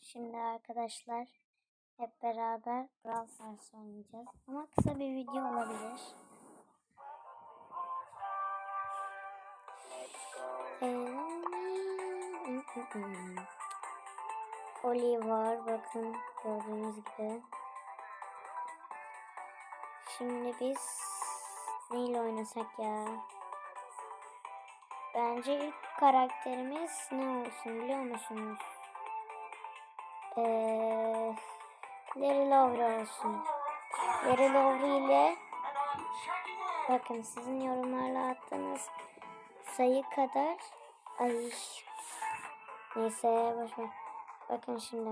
Şimdi arkadaşlar hep beraber Brawl Stars oynayacağız. Ama kısa bir video olabilir. Oli var bakın gördüğünüz gibi. Şimdi biz neyle oynasak ya? Bence ilk karakterimiz ne olsun biliyor musunuz? Ee, Larry Lowry olsun. Larry Lowry ile bakın sizin yorumlarla attığınız sayı kadar ay neyse boşver. Bakın şimdi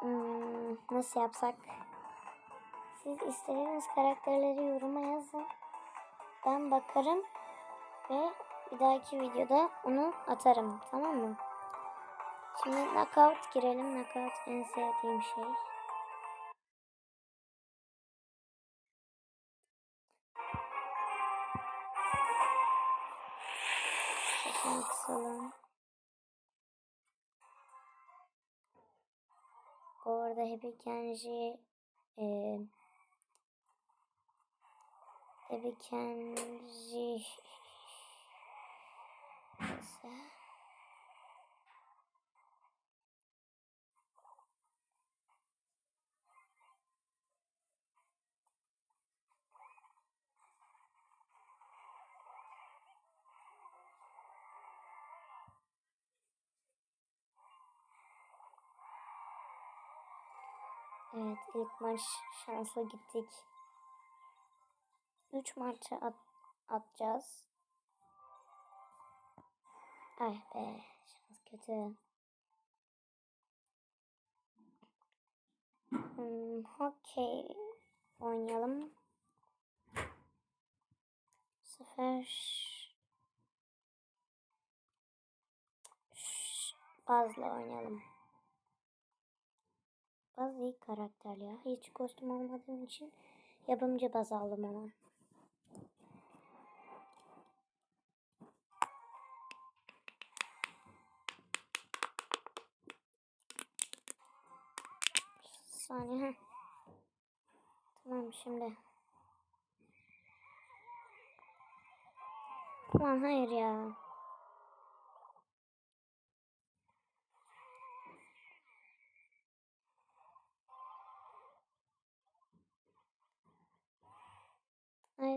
hmm, nasıl yapsak? Siz istediğiniz karakterleri yoruma yazın. Ben bakarım ve bir dahaki videoda onu atarım. Tamam mı? Şimdi knockout girelim. Knockout en sevdiğim şey. Sesini kısalım. Bu arada Happy Kenji e, Happy Kenji Neyse. Evet ilk maç şanslı gittik. 3 maçı at atacağız. Ay be şans kötü. Hmm, Okey oynayalım. Bu sefer Baz'la oynayalım. Baz iyi karakter ya. Hiç kostüm olmadığım için yapımcı baz aldım ona. Saniye. Tamam şimdi. Ulan hayır ya.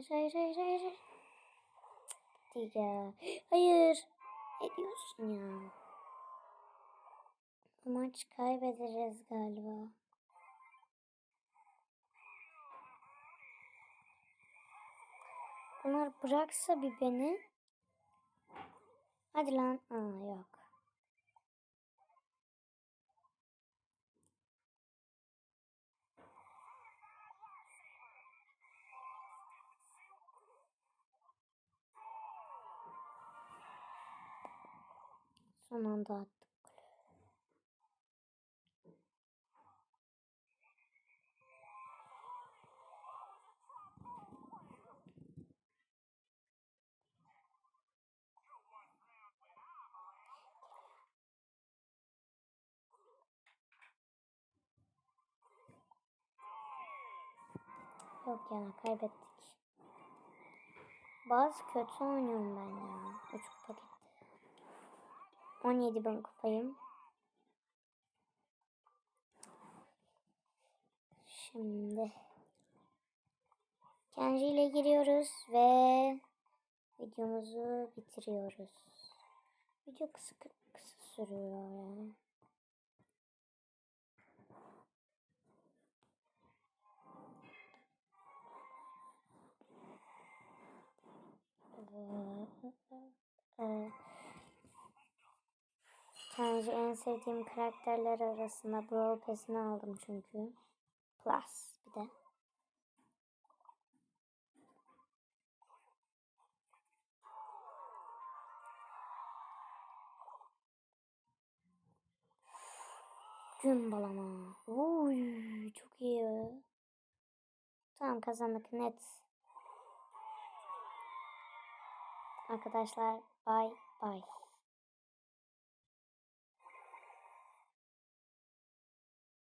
Hayır hayır hayır hayır. Gitti ya. Hayır. Ne diyorsun ya? Maç kaybederiz galiba. Bunlar bıraksa bir beni. Hadi lan. Aa yok. Son anda attık. Yok ya kaybettik. Bazı kötü oynuyorum ben ya. 3 kupa gitti. 17 ben kupayım. Şimdi Kenji ile giriyoruz ve videomuzu bitiriyoruz. Video kısa kısa sürüyor yani. Kenji en sevdiğim karakterler arasında Brawl Pass'ini aldım çünkü. Plus bir de. Gün balama. Uy, çok iyi. Tamam kazandık net. Arkadaşlar bay bay.